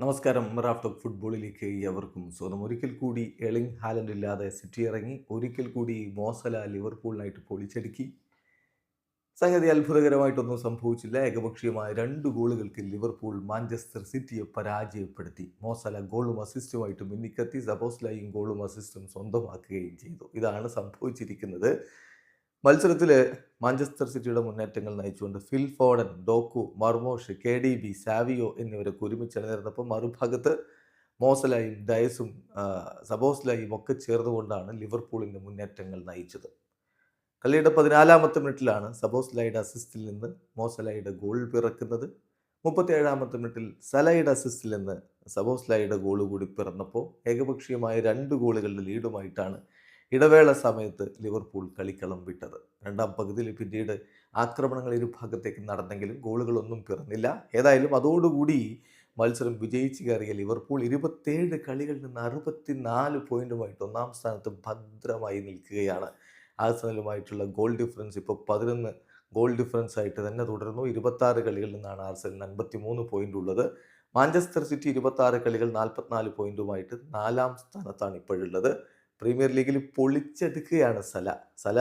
നമസ്കാരം. Raf talk ഫുട്ബോളിലേക്ക് എവർക്കും സ്വന്തം ഒരിക്കൽ കൂടി എളിങ് ഹാലൻഡ് ഇല്ലാതെ സിറ്റി ഇറങ്ങി ഒരിക്കൽ കൂടി മോസല ലിവർപൂളിനായിട്ട് പൊളിച്ചടുക്കി. സംഗതി അത്ഭുതകരമായിട്ടൊന്നും സംഭവിച്ചില്ല. ഏകപക്ഷീയമായ രണ്ട് ഗോളുകൾക്ക് ലിവർപൂൾ മാഞ്ചസ്റ്റർ സിറ്റിയെ പരാജയപ്പെടുത്തി. മോസല ഗോളും അസിസ്റ്റുമായിട്ട് മിന്നിക്കത്തി സബോസ്ലയും ഗോളും അസിസ്റ്റും സ്വന്തമാക്കുകയും ചെയ്തു. ഇതാണ് സംഭവിച്ചിരിക്കുന്നത്. മത്സരത്തിൽ മാഞ്ചസ്റ്റർ സിറ്റിയുടെ മുന്നേറ്റങ്ങൾ നയിച്ചുകൊണ്ട് Phil Foden Doku Marmoush K D B Savinho എന്നിവരൊക്കെ ഒരുമിച്ച് അണിനിരന്നപ്പോൾ മറുഭാഗത്ത് മോസലായും ഡയസും സബോസ്ലായും ഒക്കെ ചേർന്നുകൊണ്ടാണ് ലിവർപൂളിന്റെ മുന്നേറ്റങ്ങൾ നയിച്ചത്. കളിയുടെ പതിനാലാമത്തെ മിനിറ്റിലാണ് സബോസ്ലായുടെ അസിസ്റ്റിൽ നിന്ന് മോസലായുടെ ഗോൾ പിറക്കുന്നത്. മുപ്പത്തിയേഴാമത്തെ മിനിറ്റിൽ സലയുടെ അസിസ്റ്റിൽ നിന്ന് സബോസ്ലായുടെ ഗോൾ കൂടി പിറന്നപ്പോൾ ഏകപക്ഷീയമായ രണ്ട് ഗോളുകളുടെ ലീഡുമായിട്ടാണ് ഇടവേള സമയത്ത് ലിവർപൂൾ കളിക്കളം വിട്ടത്. രണ്ടാം പകുതിയിൽ പിന്നീട് ആക്രമണങ്ങൾ ഇരു ഭാഗത്തേക്ക് നടന്നെങ്കിലും ഗോളുകളൊന്നും പിറന്നില്ല. ഏതായാലും അതോടുകൂടി മത്സരം വിജയിച്ച് കയറിയ ലിവർപൂൾ ഇരുപത്തേഴ് കളികളിൽ നിന്ന് അറുപത്തിനാല് പോയിന്റുമായിട്ട് ഒന്നാം സ്ഥാനത്ത് ഭദ്രമായി നിൽക്കുകയാണ്. ആഴ്സണലുമായിട്ടുള്ള ഗോൾ ഡിഫറൻസ് ഇപ്പോൾ പതിനൊന്ന് ഗോൾ ഡിഫറൻസ് ആയിട്ട് തന്നെ തുടരുന്നു. ഇരുപത്താറ് കളികളിൽ നിന്നാണ് ആർസനലിന് അൻപത്തി മൂന്ന് പോയിന്റ് ഉള്ളത്. മാഞ്ചസ്റ്റർ സിറ്റി ഇരുപത്താറ് കളികൾ നാൽപ്പത്തിനാല് പോയിന്റുമായിട്ട് നാലാം സ്ഥാനത്താണ് ഇപ്പോഴുള്ളത്. പ്രീമിയർ ലീഗിൽ പൊളിച്ചെടുക്കുകയാണ് സല. സല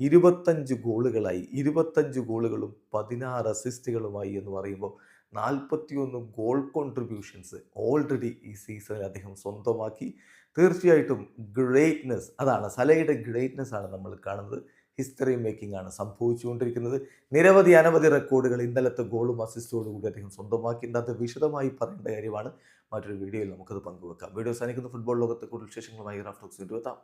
ഇരുപത്തഞ്ച് ഗോളുകളായി. ഇരുപത്തഞ്ച് ഗോളുകളും പതിനാറ് അസിസ്റ്റുകളുമായി എന്ന് പറയുമ്പോൾ നാൽപ്പത്തിയൊന്ന് ഗോൾ കോൺട്രിബ്യൂഷൻസ് ഓൾറെഡി ഈ സീസണിൽ അദ്ദേഹം സ്വന്തമാക്കി. തീർച്ചയായിട്ടും ഗ്രേറ്റ്നെസ് അതാണ് സലയുടെ ഗ്രേറ്റ്നെസ് ആണ് നമ്മൾ കാണുന്നത്. ഹിസ്റ്ററി മേക്കിംഗ് ആണ് സംഭവിച്ചുകൊണ്ടിരിക്കുന്നത്. നിരവധി അനവധി റെക്കോർഡുകൾ ഇന്നലത്തെ ഗോളും അസിസ്റ്റോടും കൂടി അദ്ദേഹം സ്വന്തമാക്കി. അത് വിശദമായി പറയേണ്ട കാര്യമാണ്. മറ്റൊരു വീഡിയോയിൽ നമുക്കത് പങ്കുവെക്കാം. വീഡിയോ സാധിക്കുന്ന ഫുട്ബോൾ ലോകത്തെ കൂടുതൽ വിശേഷങ്ങളുമായി റാഫ്റ്റോക്സ് എത്താം